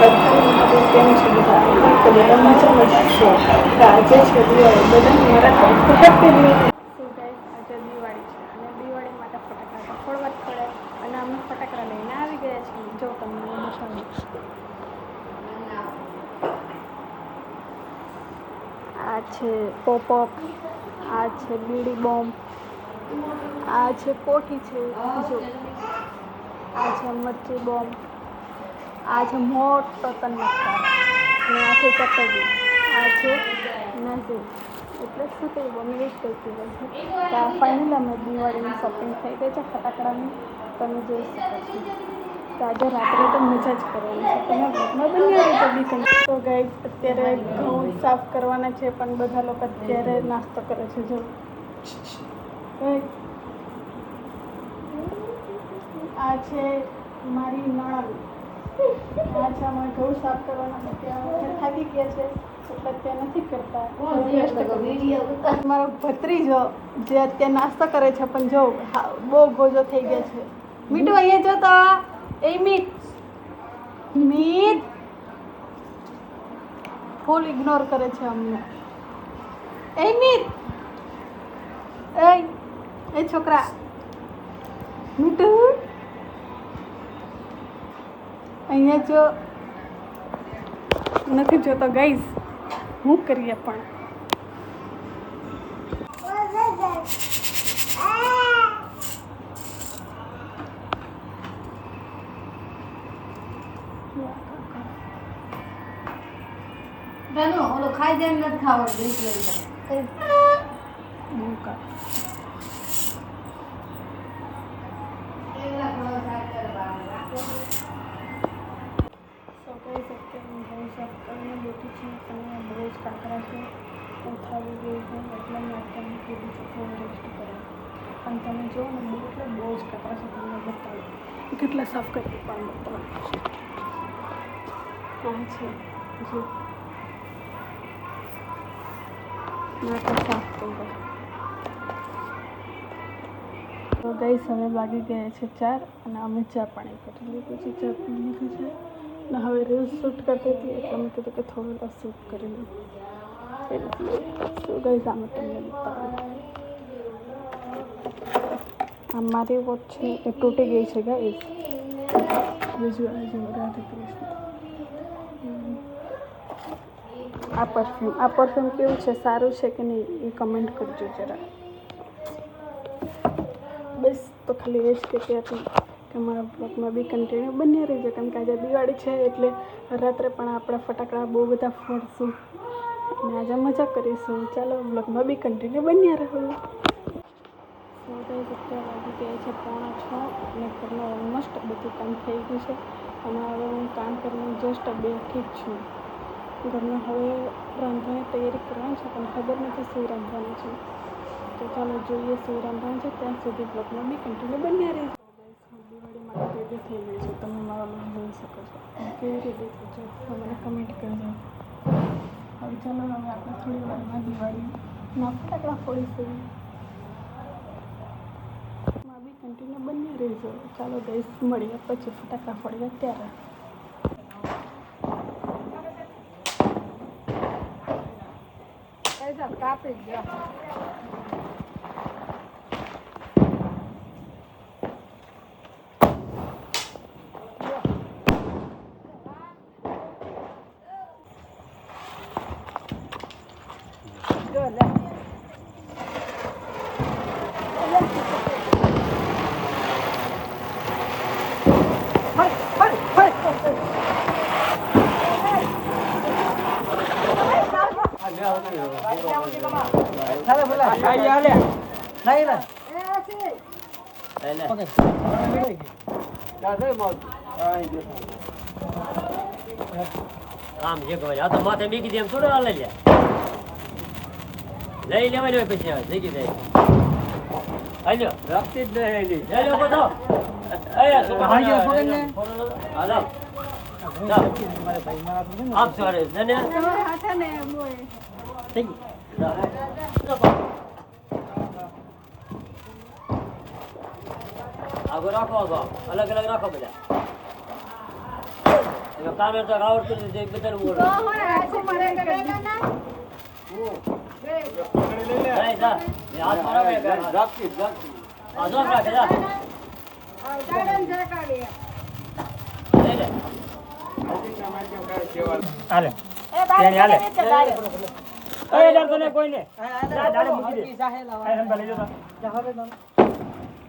બધાને કેમ છે બધા તો બધા મજામાં જ છો તો આજે છે દિવાળી બધાને મારા હેપી દિવાળી આજે દિવાળી છે અને દિવાળી માટે ફટાકડા તો જ પડે અને અમે ફટાકડા લઈને આવી ગયા છીએ જો તમને બતાવું આ છે પોપઅપ આ છે બીડી બોમ્બ આ છે કોઠી છે જો આ છે મરચી બોમ્બ. આ મોટો તન્નકાર અને આ ચકડી આ છે નઝીર એટલે શું બોમ્બ એવી જ કહેતી હોય. છે આ ફાઇનલ અમે દિવાળીની શોપિંગ થઈ ગઈ છે ફટાકડાની. તમે જોઈ શકો છો. તો આજે રાત્રે તો મજા જ કરવાની છે. તમે ઘરમાં બની તો બી તો ગઈ અત્યારે ઘઉં સાફ કરવાના છે, પણ બધા લોકો અત્યારે નાસ્તો કરે છે. જો. આ છે મારી નણંદ આ છે સાફ કરવાના ત્યાં થાકી ગયા છે એટલે અત્યારે નથી કરતા. મારો ભત્રીજો જે અત્યારે નાસ્તો કરે છે પણ જો બહુ ગોજો થઈ ગયા છે. મીઠું અહીંયા જો તો. એ મીઠ. મીઠ. ફૂલ ઇગ્નોર કરે છે અમને. એ મીઠ. એ એ છોકરા. મીઠું? અહીંયા જો નથી જોતો ગઈશ હું કરીએ પણ? ઓલો ખાઈ જાય નથી ખાવાનું બીક લઈ જાય બહુ કા એકલા થોડો સાઈડ કરે બહાર. સો કહી શકते હું ઘઉં સાફ કરીને બેઠી છું અને બહુ ઉઠાવી હું ગઈ છું એટલે મેં તમને કીધું છે થોડું રેસ્ટ કરો. અને તમે જુઓ ને, બહુ એટલે બહુ જ કાંકરા છે તમને બતાવો. કેટલા સાફ કરી પણ બતાવો. આ છે જો નાટક સાફ તો ગઈ સમય બાકી ગયા છે ચાર અને અમે ચા પાણી કરી લીધું છે. ચા પી લીધું છે. અને હવે રીલ્સ શૂટ કરતી હતી, એટલે મેં કીધું કે થોડું શૂટ કરી લઉં. એટલે શું ગઈ સામે તમને બતાવું. આ મારી વોચ છે, એ તૂટી ગઈ છે ગાઈસ બીજું આ જો રાધે કૃષ્ણ આ પરફ્યુમ આ પરફ્યુમ કેવું છે, સારું છે કે નહીં, એ કમેન્ટ કરજો જરા. બસ, તો ખાલી એ જ કહેતી હતી કે મારા બ્લોગમાં બી કન્ટિન્યુ બન્યા રહેજો. કેમ કે આજે દિવાળી છે એટલે રાત્રે પણ આપણે ફટાકડા બહુ બધા ફોડશું. અને આજે મજા કરીશું. ચાલો, બ્લોગમાં બી કન્ટિન્યુ બન્યા રહો. સૌથી અત્યારે વાગી ગયા છે, પોણા છ, અને ઘરનું ઓલમોસ્ટ બધું કામ થઈ ગયું છે. અને હવે હું કામ કરીને જસ્ટ બેઠી જ છું. ઘરમાં હવે રાંધવાની તૈયારી કરવાની છે, પણ ખબર નથી શું રાંધવાનું છે. તો ચાલો જોઈએ શું રાંધવાનું છે, ત્યાં સુધી બ્લોગમાં બી કન્ટિન્યુ બન્યા રહે માટે રેડી થઈ ગઈ છે, તમે મારો બ્લોગ જોઈ શકો છો. કેવી રીતે થઈ છે તો મને કમેન્ટ કરજો. હવે ચાલો હવે આપણે થોડી વારમાં દિવાળીના ફટાકડા ફોડીશું માં બી કન્ટિન્યુ બની રહેજો. ચાલો ગઈશ મળીએ પછી ફટાકડા ફોડીએ ત્યારે. કાપી જ જાઓ. જો લે. આમ જે કહે આ તો માથે બીકી દે એમ થોડો હાલે લે. લઈ લેવાની હોય પછી હવે જઈ ગઈ હાલ્યો. રાખતી જ નહીં લઈ લો બધો. અયા તો હાલ્યો, પકડને. હાલો આપ સોરે જને હાથે ને બોય થઈ ગઈ આગો રાખો આગો અલગ અલગ રાખો બધા કાનો તો આવડતું નથી બધા ના હાલે હાલે. જા, દાડે મૂકી દે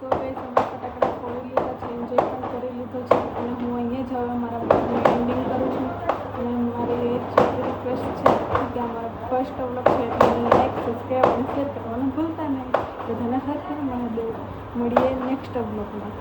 સો ગાઈસ અમે ફટાકડા ફોડી લીધા છે એન્જોય પણ કરી લીધો છે. અને હું અહીંયા જ હવે મારા બ્લોગની એન્ડિંગ કરું છું. અને મારી એ જ રિક્વેસ્ટ છે કે અમારો ફર્સ્ટ વ્લોગ છે, એટલે લાઈક સબસ્ક્રાઈબ અને શેર કરવાનું ભૂલતા નહીં. બધાને હર મહાદેવ. મળીએ નેક્સ્ટ વ્લોગમાં